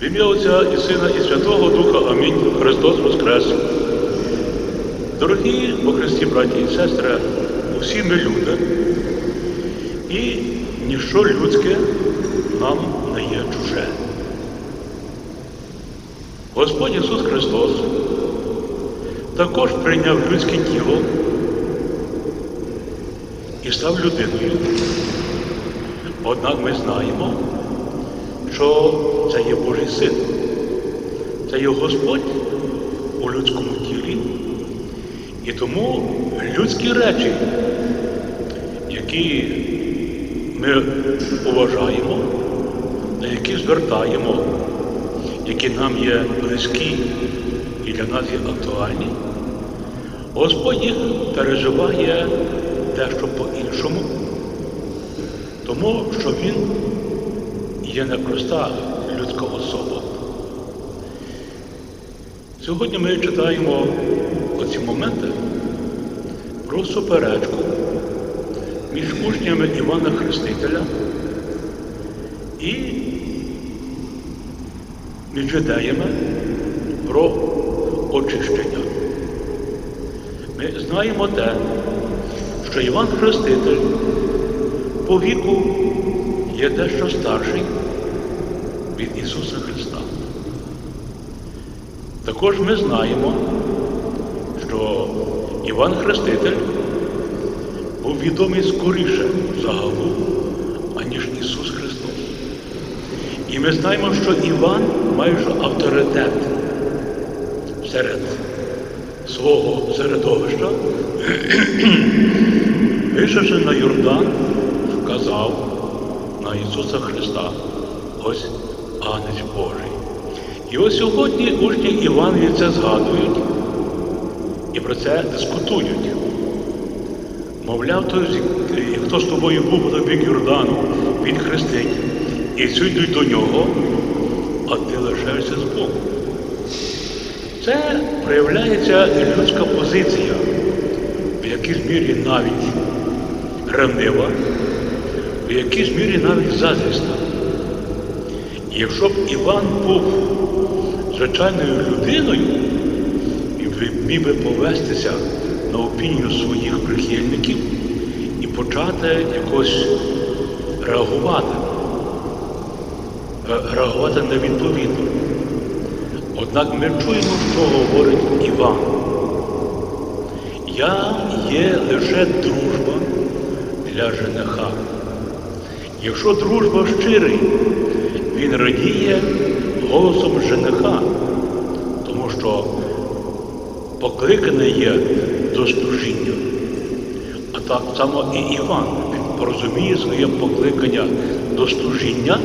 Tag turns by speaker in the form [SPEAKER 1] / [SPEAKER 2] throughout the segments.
[SPEAKER 1] В ім'я Отця і Сина, і Святого Духа. Амінь. Христос Воскрес. Дорогі по Христі, браті і сестри, усі ми люди, і ніщо людське нам не є чуже. Господь Ісус Христос також прийняв людське тіло і став людиною. Однак ми знаємо, що це є Божий син. Це є Господь у людському тілі. І тому людські речі, які ми поважаємо, на які звертаємо, які нам є близькі і для нас є актуальні, Господь їх переживає дещо по-іншому, тому що Він є непроста людська особа. Сьогодні ми читаємо оці моменти про суперечку між учнями Івана Хрестителя і між юдеями про очищення. Ми знаємо те, що Іван Хреститель по віку є дещо старший від Ісуса Христа. Також ми знаємо, що Іван Хреститель був відомий скоріше загалом, аніж Ісус Христос. І ми знаємо, що Іван майже авторитет серед свого середовища, вийшовши на Йордан, вказав на Ісуса Христа, ось Агнець Божий. І ось сьогодні учні Іванові це згадують і про це дискутують. Мовляв, той, хто з тобою був на бік Йордану, він хрестить, і йдуть до нього, а ти лишаєшся збоку. Це проявляється людська позиція, в якійсь мірі навіть ревнива, в якійсь мірі навіть заздрісна. Якщо б Іван був звичайною людиною і міг би повестися на опінію своїх прихильників і почати якось реагувати, е, реагувати невідповідно. Однак ми чуємо, що говорить Іван. Я є лише дружба для жениха. Якщо дружба щирий, він радіє голосом жениха, тому що покликаний є до служіння. А так само і Іван порозуміє своє покликання до служіння,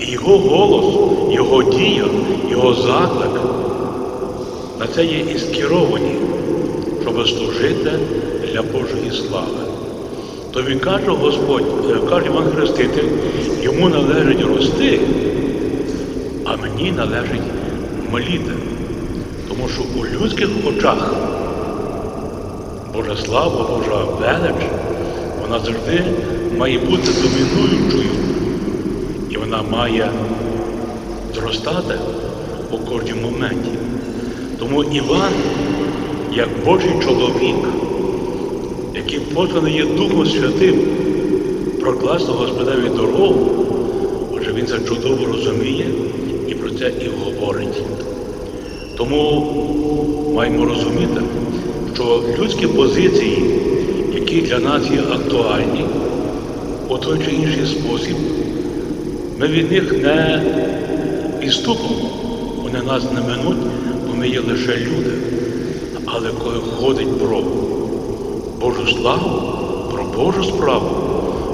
[SPEAKER 1] і його голос, його дія, його заклик на це є і скеровані, щоб служити для Божої слави. То він каже Господь, е, каже Іван Хреститель, йому належить рости, а мені належить моліти. Тому що у людських очах Божа слава, Божа велич, вона завжди має бути домінуючою. І вона має зростати у кожному моменті. Тому Іван, як Божий чоловік, який посланий є Духом Святим, прокласти Господеві дорогу, отже він це чудово розуміє і про це і говорить. Тому маємо розуміти, що людські позиції, які для нас є актуальні, у той чи інший спосіб, ми від них не відступимо, вони нас не минуть, бо ми є лише люди. Але коли ходить про Божу славу, про Божу справу,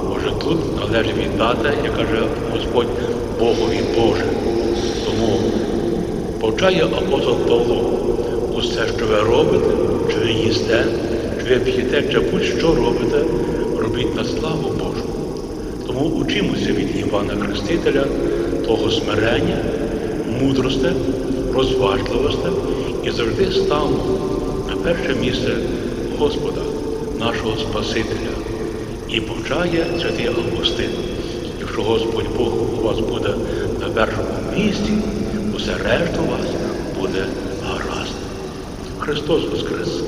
[SPEAKER 1] може тут належить віддати, як каже Господь Богові Боже. Тому повчає апостол Павло, усе, що ви робите, чи ви їсте, чи ви п'єте, чи будь-що робите, робіть на славу Божу. Тому учимося від Івана Хрестителя того смирення, мудрості, розважливості і завжди ставимо на перше місце Господа, нашого Спасителя. І повчає святий Августин, якщо Господь Бог у вас буде на першому місці, усе решта у вас буде гаразд. Христос Воскрес!